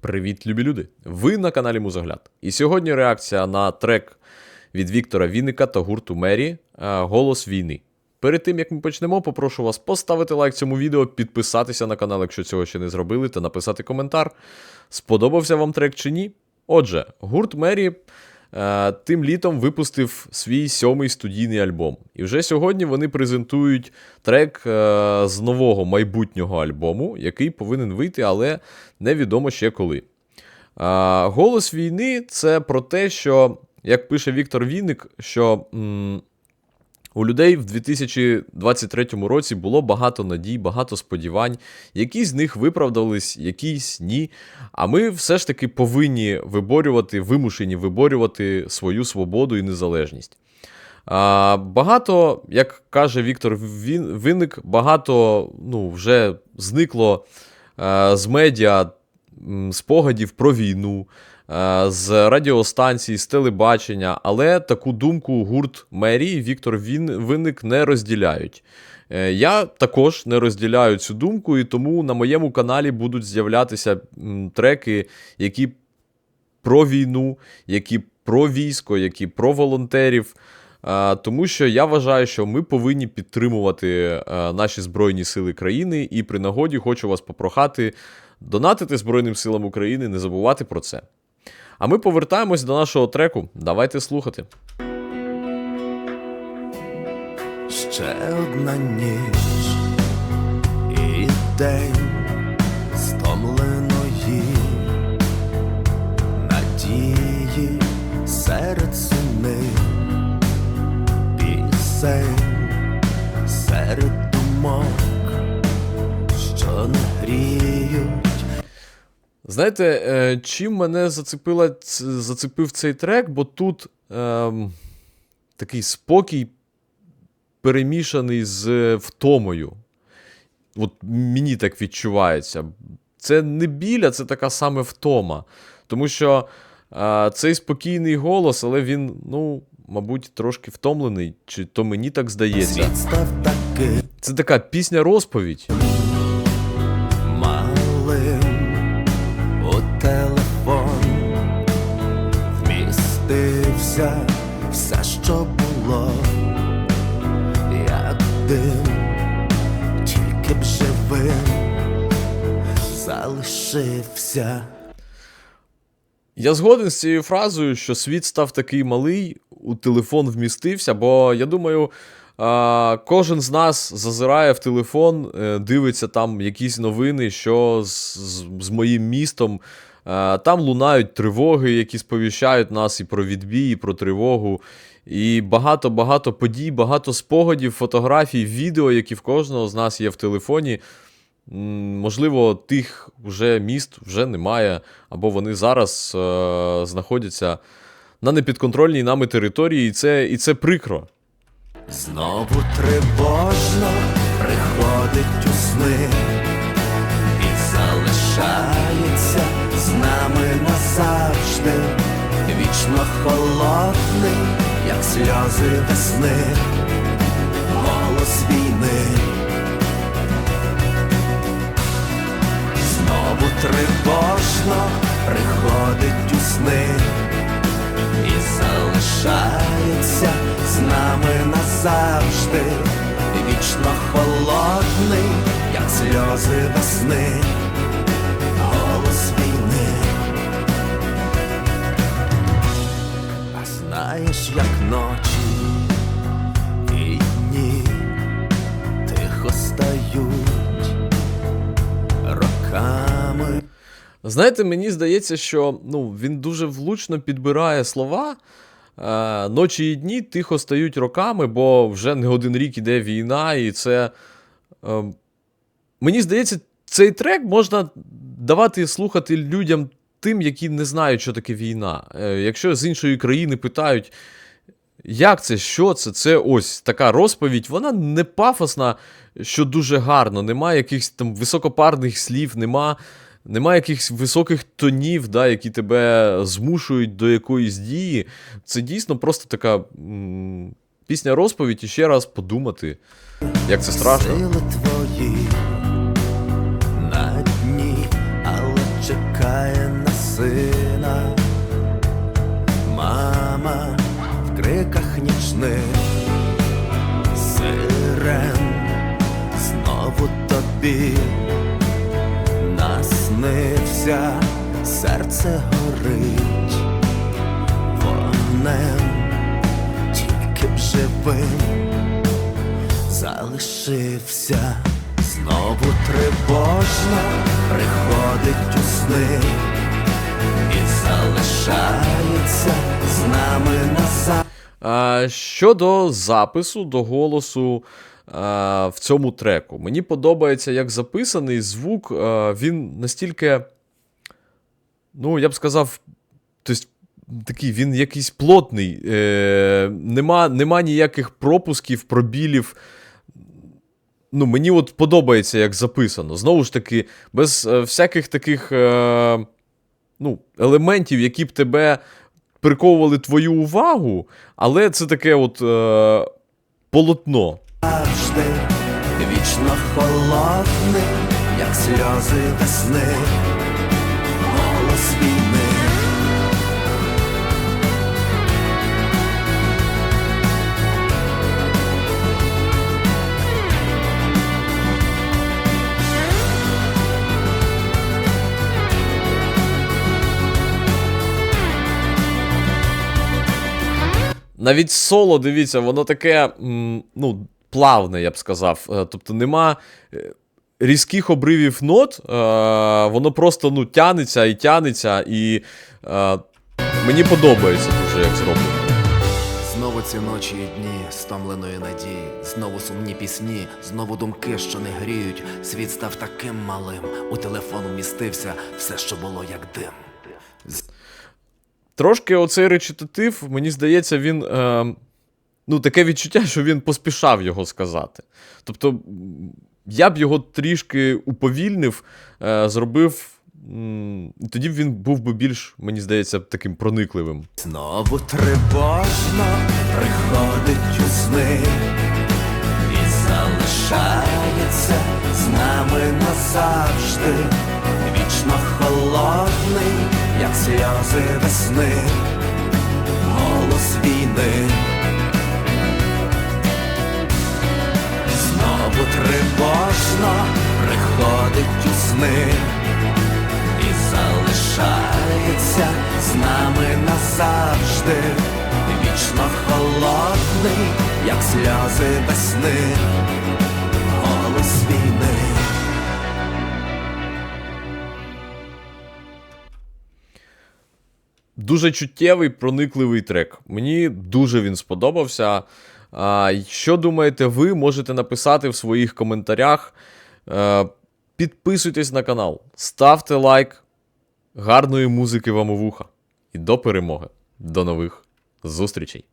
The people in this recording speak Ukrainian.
Привіт, любі люди! Ви на каналі Музогляд. І сьогодні реакція на трек від Віктора Вінника та гурту Мері е, Голос війни. Перед тим як ми почнемо, попрошу вас поставити лайк цьому відео, підписатися на канал, якщо цього ще не зробили, та написати коментар. Сподобався вам трек чи ні? Отже, гурт Мері тим літом випустив свій сьомий студійний альбом. І вже сьогодні вони презентують трек е, з нового майбутнього альбому, який повинен вийти, але невідомо ще коли. Голос війни це про те, що, як пише Віктор Вінник, що м, у людей в 2023 році було багато надій, багато сподівань. Якісь з них виправдались, якісь ні. А ми все ж таки повинні виборювати, вимушені виборювати свою свободу і незалежність. А, Багато, як каже Віктор Він- Вінник, багато ну, вже зникло е, з медіа спогадів про війну, з радіостанцій, з телебачення, але таку думку гурт мерії Віктор Він, Винник не розділяють. Е, Я також не розділяю цю думку, і тому на моєму каналі будуть з'являтися треки, які про війну, які про військо, які про волонтерів. Е, Тому що я вважаю, що ми повинні підтримувати е, наші Збройні Сили країни, і при нагоді хочу вас попрохати донатити Збройним силам України, не забувати про це. А ми повертаємось до нашого треку. Давайте слухати. Ще одна ніч і день стомленої надії серед сини пісень серед думок, що не гріють. Знаєте, е, чим мене зацепила, зацепив цей трек, бо тут ем, такий спокій перемішаний з втомою. От мені так відчувається. Це не біля, це така саме втома. Тому що е, цей спокійний голос, але він, ну, мабуть, трошки втомлений, чи то мені так здається. Це така пісня-розповідь. малим вмістився все, що було, як дим, тільки б живим залишився. Я згоден з цією фразою, що світ став такий малий, у телефон вмістився, бо я думаю, кожен з нас зазирає в телефон, е, дивиться там якісь новини, що з, з моїм містом. Е, Там лунають тривоги, які сповіщають нас і про відбій, і про тривогу. І багато-багато подій, багато спогадів, фотографій, відео, які в кожного з нас є в телефоні. Можливо, тих вже міст вже немає, або вони зараз е, знаходяться на непідконтрольній нами території, і це, і це прикро. Знову тривожно приходить у сни і залишається з нами назавжди, вічно холодний, як сльози весни, голос війни. Знову тривожно приходить у сни. І залишається з нами назавжди, вічно холодний, як сльози весни, ночі і дні тихо стають роками. Знаєте, мені здається, що ну, він дуже влучно підбирає слова. Е, ночі і дні тихо стають роками, бо вже не один рік іде війна, і це. Е, мені здається, цей трек можна давати слухати людям тим, які не знають, що таке війна. Е, якщо з іншої країни питають, як це, що це? Це ось така розповідь. Вона не пафосна, що дуже гарно. Нема якихось там високопарних слів, нема, нема якихось високих тонів, да, які тебе змушують до якоїсь дії. Це дійсно просто така м, пісня розповідь і ще раз подумати, як це страшно. Сили твої на дні, але чекає на сина, криках сирен, знову тобі. Наснився, серце горить. Вогнем, тільки б живим. Залишився, знову тривожно приходить у сни. І залишається з нами назад. Щодо запису до голосу в цьому треку, мені подобається, як записаний звук. Він настільки, ну, я б сказав, тобто, такий, він якийсь плотний, е, нема, нема ніяких пропусків, пробілів. Ну, мені от подобається, як записано. Знову ж таки, без е, всяких таких е, ну, елементів, які б тебе приковували твою увагу, але це таке от е, полотно. завжди вічно холодний, як сльози весни, голос Навіть соло, дивіться, воно таке, ну, плавне, я б сказав. Е, Тобто нема е, різких обривів нот, е, воно просто ну, тянеться і тянеться, і мені подобається дуже, як зроблено. Знову ці ночі і дні стомленої надії, знову сумні пісні, знову думки, що не гріють. Світ став таким малим. У телефон вмістився все, що було як дим. Трошки оцей речитатив, мені здається, він. Е, ну, таке відчуття, що він поспішав його сказати. Тобто, я б його трішки уповільнив, е, зробив. Тоді б він був би більш, мені здається, таким проникливим. Знову тривожно приходить у сни і залишається з нами назавжди, вічно холодний, як сльози весни, голос війни. Знову тривожно приходить у сни і залишається з нами назавжди, вічно холодний, як сльози весни, голос війни. Дуже чуттєвий, проникливий трек. Мені дуже він сподобався. Що думаєте ви, можете написати в своїх коментарях. Е, Підписуйтесь на канал, ставте лайк. Гарної музики вам у вуха. І до перемоги. До нових зустрічей!